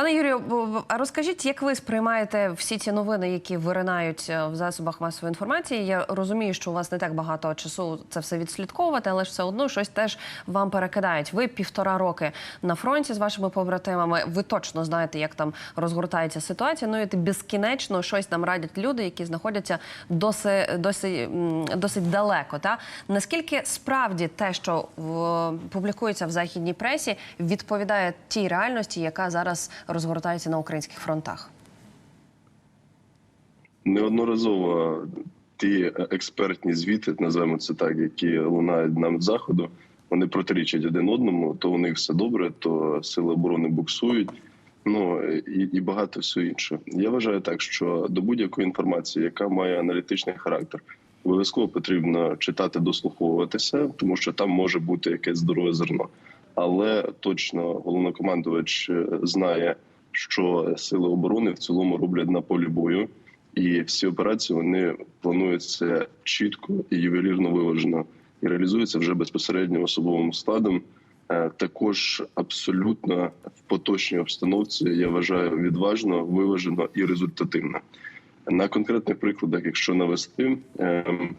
Пане Юрію, розкажіть, як ви сприймаєте всі ці новини, які виринають е, в засобах масової інформації? Я розумію, що у вас не так багато часу це все відслідковувати, але ж все одно щось теж вам перекидають. Ви півтора роки на фронті з вашими побратимами. Ви точно знаєте, як там розгортається ситуація. Ну і безкінечно щось нам радять люди, які знаходяться досить, досить, досить далеко. Та наскільки справді те, що в, публікується в західній пресі, відповідає тій реальності, яка зараз розгортається на українських фронтах? неодноразово ті експертні звіти, називаємо це так, які лунають нам з заходу, вони протирічать один одному. То у них все добре, то сили оборони буксують. Ну і, і багато всього іншого. Я вважаю так, що до будь-якої інформації, яка має аналітичний характер, обов'язково потрібно читати, дослуховуватися, тому що там може бути якесь здорове зерно. Але точно головнокомандувач е, знає, що сили оборони в цілому роблять на полі бою, і всі операції вони плануються чітко і ювелірно виважено і реалізуються вже безпосередньо особовим складом. Е, Також абсолютно в поточній обстановці я вважаю відважно, виважено і результативно. На конкретних прикладах, якщо навести, ем,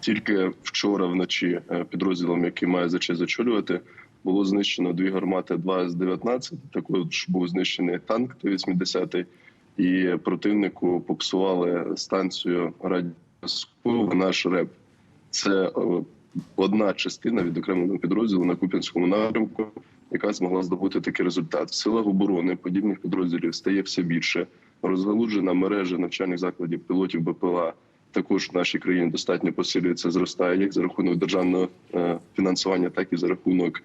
тільки вчора вночі е, підрозділом, який має за честь очолювати, було знищено дві гармати 2 з 19 Також був знищений танк Т-80, і противнику попсували станцію радіозв'язку наш РЕП. Це е, одна частина відокремленого підрозділу на Куп'янському напрямку, яка змогла здобути такий результат. В силах оборони подібних підрозділів стає все більше. Розгалуджена мережа навчальних закладів пілотів БПЛА також в нашій країні достатньо посилюється, зростає як за рахунок державного е, фінансування, так і за рахунок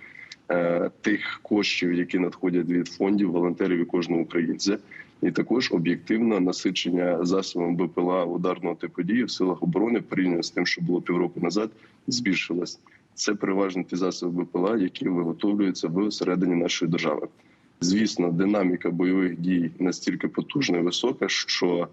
тих коштів, які надходять від фондів, волонтерів і кожного українця. І також об'єктивно насичення засобами БПЛА ударного типу дії в силах оборони порівняно з тим, що було півроку назад, збільшилось. Це переважно ті засоби БПЛА, які виготовлюються всередині нашої держави. Звісно, динаміка бойових дій настільки потужна і висока, що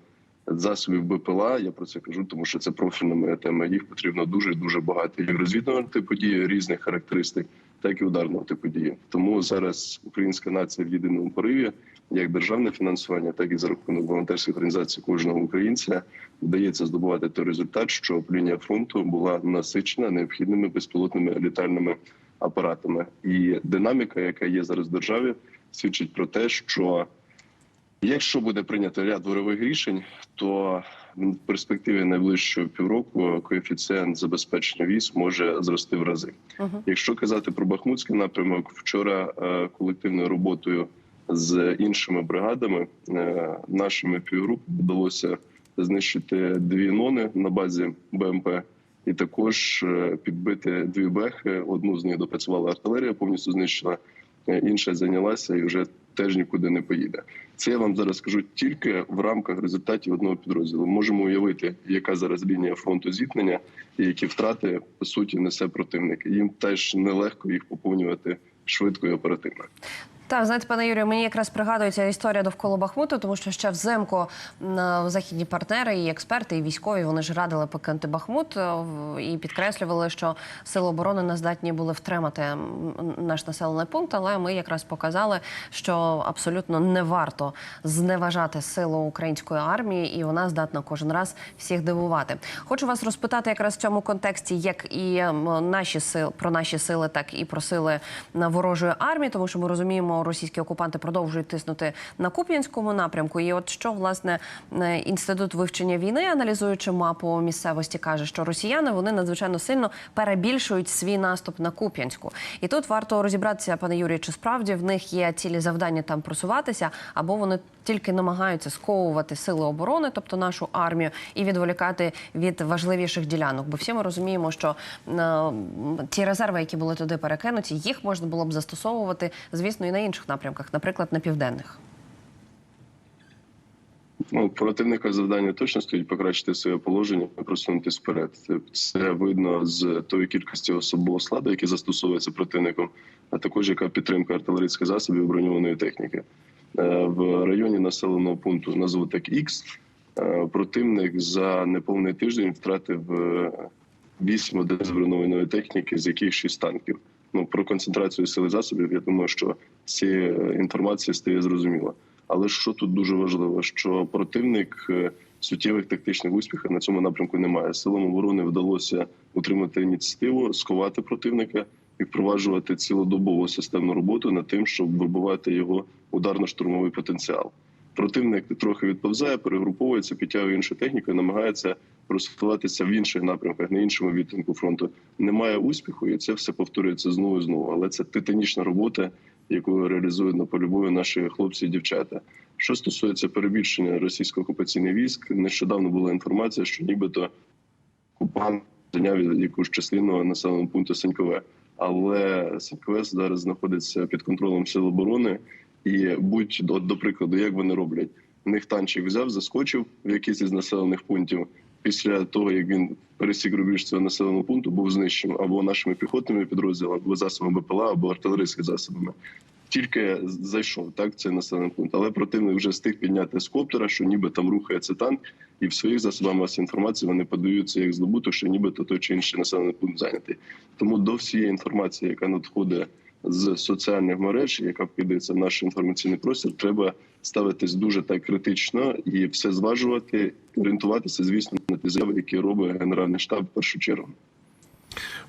засобів БПЛА, я про це кажу, тому що це профільна моя тема. Їх потрібно дуже дуже багато. Як розвідувального типу дії, різних характеристик, так і ударного типу дії. Тому зараз українська нація в єдиному пориві, як державне фінансування, так і за рахунок волонтерських організацій кожного українця вдається здобувати той результат, що лінія фронту була насичена необхідними безпілотними літальними апаратами. І динаміка, яка є зараз в державі, свідчить про те, що Якщо буде прийнято ряд ворових рішень, то в перспективі найближчого півроку коефіцієнт забезпечення військ може зрости в рази. Угу. Якщо казати про Бахмутський напрямок, вчора е, колективною роботою з іншими бригадами е, нашими півгрупами вдалося знищити дві нони на базі БМП. І також е, підбити дві бехи. Одну з них допрацювала артилерія, повністю знищила, е, інша зайнялася і вже теж нікуди не поїде. Це я вам зараз скажу тільки в рамках результатів одного підрозділу. Можемо уявити, яка зараз лінія фронту зіткнення і які втрати по суті несе противник. Їм теж нелегко їх поповнювати швидко і оперативно. Так, знаєте, пане Юрію, мені якраз пригадується історія довкола Бахмуту, тому що ще взимку західні партнери, і експерти, і військові вони ж радили покинути Бахмут е, і підкреслювали, що сили оборони не здатні були втримати наш населений пункт. Але ми якраз показали, що абсолютно не варто зневажати силу української армії, і вона здатна кожен раз всіх дивувати. Хочу вас розпитати якраз в цьому контексті, як і наші сили про наші сили, так і про сили ворожої армії, тому що ми розуміємо, російські окупанти продовжують тиснути на Куп'янському напрямку. І от що власне е, інститут вивчення війни, аналізуючи мапу місцевості, каже, що росіяни вони надзвичайно сильно перебільшують свій наступ на Куп'янську. І тут варто розібратися, пане Юрію, чи справді в них є цілі завдання там просуватися, або вони тільки намагаються сковувати сили оборони, тобто нашу армію, і відволікати від важливіших ділянок. Бо всі ми розуміємо, що е, ті резерви, які були туди перекинуті, їх можна було б застосовувати, звісно, і на інших напрямках, наприклад, на південних. Ну, противника завдання точно стоїть покращити своє положення, і просунутися вперед. Це видно з тої кількості особового складу, який застосовується противником, а також яка підтримка артилерійських засобів і броньованої техніки. Е, В районі населеного пункту назву так X, е, противник за неповний тиждень втратив е, 8 одиниць броньованої техніки, з яких 6 танків. ну про концентрацію сили засобів. Я думаю, що е, інформації стає зрозуміло. Але що тут дуже важливо, що противник е, суттєвих тактичних успіхів на цьому напрямку немає. Силам оборони вдалося утримати ініціативу, сховати противника впроваджувати цілодобову системну роботу над тим, щоб вибивати його ударно-штурмовий потенціал. Противник трохи відповзає, перегруповується, підтягує іншу техніку, і намагається просуватися в інших напрямках, на іншому відтинку фронту. Немає успіху, і це все повторюється знову і знову. Але це титанічна робота, яку реалізують на полі бою наші хлопці і дівчата. Що стосується перебільшення російського окупаційних військ, нещодавно була інформація, що нібито окупант зайняв якусь частину населеного пункту Санькове. Але Санькове зараз знаходиться під контролем сил оборони. І будь до, до прикладу, як вони роблять, в них танчик взяв, заскочив в якийсь із населених пунктів. Після того як він пересік рубіж цього населеного пункту, був знищений або нашими піхотними підрозділами, або засобами БПЛА, або артилерійськими засобами. Тільки зайшов так цей населений пункт, але противник вже встиг підняти з коптера, що ніби там рухається танк, і в своїх засобах масової інформації вони подаються як здобуток, що нібито той чи інший населений пункт зайнятий. Тому до всієї інформації, яка надходить з соціальних мереж, яка вкидається в наш інформаційний простір, треба ставитись дуже так критично і все зважувати, орієнтуватися, звісно, на ті заяви, які робить генеральний штаб в першу чергу.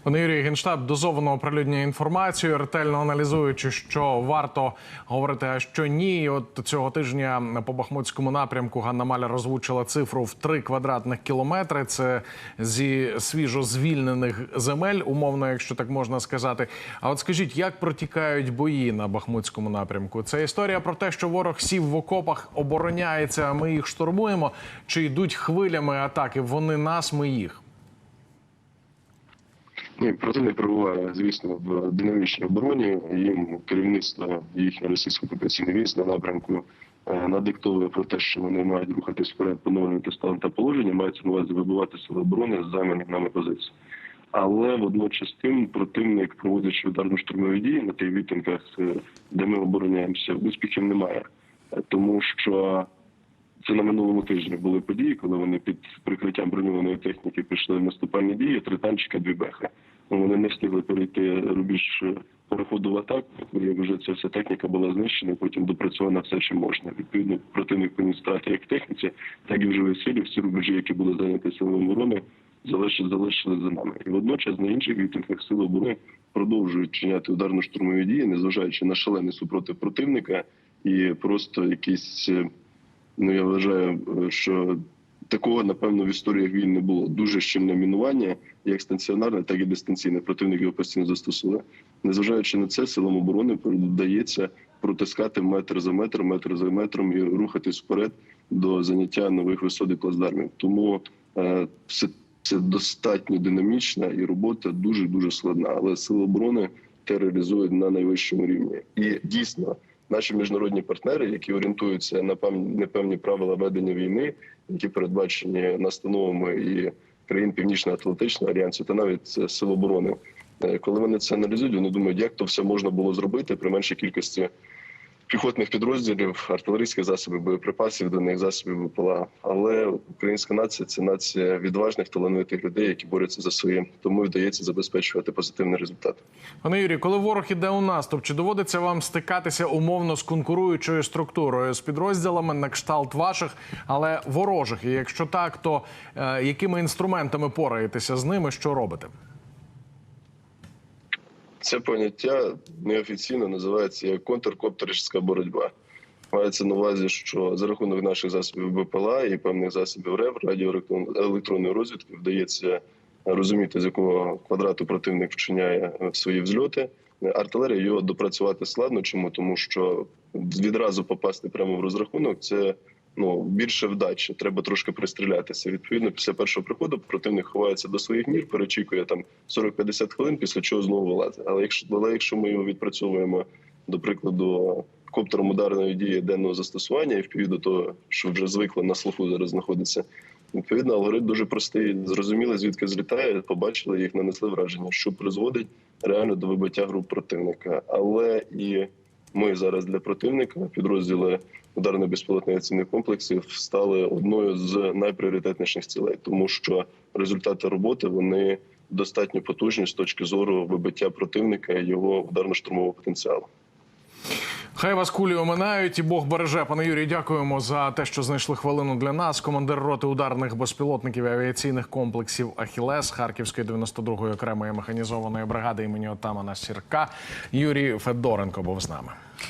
Пане Юрій, генштаб дозовано оприлюднює інформацію, ретельно аналізуючи, що варто говорити, а що ні. От цього тижня по Бахмутському напрямку Ганна Маля розвучила цифру в 3 квадратних кілометри. Це зі свіжо звільнених земель, умовно, якщо так можна сказати. А от скажіть, як протікають бої на Бахмутському напрямку? Це історія про те, що ворог сів в окопах, обороняється, а ми їх штурмуємо. Чи йдуть хвилями атаки? Вони нас, ми їх. Ні, противник перебуває, звісно, в динамічній обороні. Їм керівництво їхньої російської окупаційної військ на напрямку е, надиктовує про те, що вони мають рухатись вперед, поновлювати стан та положення, мається на увазі вибивати сили оборони з займаних нами позицій. Але водночас тим противник, проводячи ударно штурмові дії на тих відтинках, е, де ми обороняємося, успіхів немає, Е, тому що це на минулому тижні були події, коли вони під прикриттям броньованої техніки пішли в наступальні дії, три танчика, дві бехи. Ну, Вони не встигли перейти рубіж е, переходу в атаку, як вже ця вся техніка була знищена, потім допрацьована все, що можна. Відповідно, противник поніс втрати як техніці, так і в живій силі. Всі рубежі, які були зайняті силами оборони, залишили, залишили за нами. І водночас на інших відтинках сили оборони продовжують чиняти ударно-штурмові дії, незважаючи на шалений супротив противника і просто якісь. Ну я вважаю, е, що такого напевно в історіях війн не було. Дуже щільне мінування, як станціонарне, так і дистанційне. Противник його постійно застосує. Незважаючи на це, силам оборони вдається протискати метр за метром, метр за метром і рухатись вперед до заняття нових висот і плацдармів. Тому е, все це достатньо динамічна і робота дуже дуже складна. Але сили оборони те на найвищому рівні. І дійсно, наші міжнародні партнери, які орієнтуються на певні непевні правила ведення війни, які передбачені настановами і країн Північно-Атлантичного альянсу, та навіть е, сил оборони. Е, Коли вони це аналізують, вони думають, як то все можна було зробити при меншій кількості піхотних підрозділів, артилерійських засобів, боєприпасів до них засобів БПЛА. Але українська нація це нація відважних талановитих людей, які борються за своє. Тому вдається забезпечувати позитивний результат. Пане Юрій, коли ворог іде у наступ, чи доводиться вам стикатися умовно з конкуруючою структурою з підрозділами на кшталт ваших, але ворожих? І якщо так, то е, якими інструментами пораєтеся з ними? Що робите? Це поняття неофіційно називається як контркоптерська боротьба. Мається на увазі, що за рахунок наших засобів БПЛА і певних засобів РЕВ радіоелектронної розвідки вдається розуміти, з якого квадрату противник вчиняє свої взльоти. Артилерія його допрацювати складно. Чому тому, що відразу попасти прямо в розрахунок це ну більше вдачі. Треба трошки пристрілятися. Відповідно, після першого приходу противник ховається до своїх мір, перечікує там 40-50 хвилин, після чого знову вилазить. Але якщо але якщо ми його відпрацьовуємо, до прикладу, коптером ударної дії денного застосування, і відповідно до того, що вже звикли на слуху зараз знаходиться. Відповідно, алгоритм дуже простий. Зрозуміли, звідки злітає, побачили їх, нанесли враження, що призводить реально до вибиття груп противника. Але і ми зараз для противника підрозділи ударно безпілотних авіаційних комплексів стали одною з найпріоритетніших цілей, тому що результати роботи вони достатньо потужні з точки зору вибиття противника і його ударно-штурмового потенціалу. Хай вас кулі оминають і Бог береже. Пане Юрій, дякуємо за те, що знайшли хвилину для нас. Командир роти ударних безпілотників і авіаційних комплексів Ахілес Харківської 92-ї окремої механізованої бригади імені отамана Сірка Юрій Федоренко був з нами.